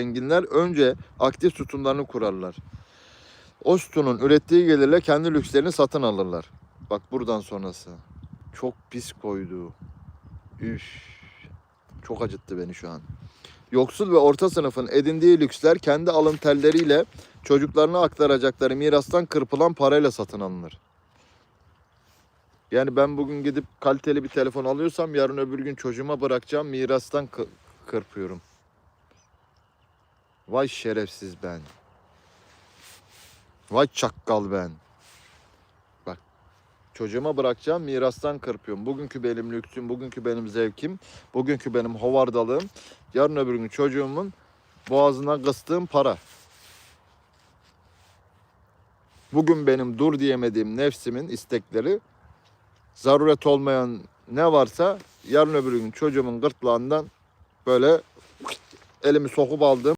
zenginler önce aktif sütunlarını kurarlar. O sütunun ürettiği gelirle kendi lükslerini satın alırlar. Bak buradan sonrası. Çok pis koydu. Üf. Çok acıttı beni şu an. Yoksul ve orta sınıfın edindiği lüksler kendi alın telleriyle çocuklarına aktaracakları mirastan kırpılan parayla satın alınır. Yani ben bugün gidip kaliteli bir telefon alıyorsam yarın öbür gün çocuğuma bırakacağım mirastan kı- kırpıyorum. Vay şerefsiz ben. Vay çakkal ben. Bak çocuğuma bırakacağım mirastan kırpıyorum. Bugünkü benim lüksüm, bugünkü benim zevkim, bugünkü benim hovardalığım. Yarın öbür gün çocuğumun boğazına kıstığım para. Bugün benim dur diyemediğim nefsimin istekleri zaruret olmayan ne varsa yarın öbür gün çocuğumun gırtlağından böyle elimi sokup aldığım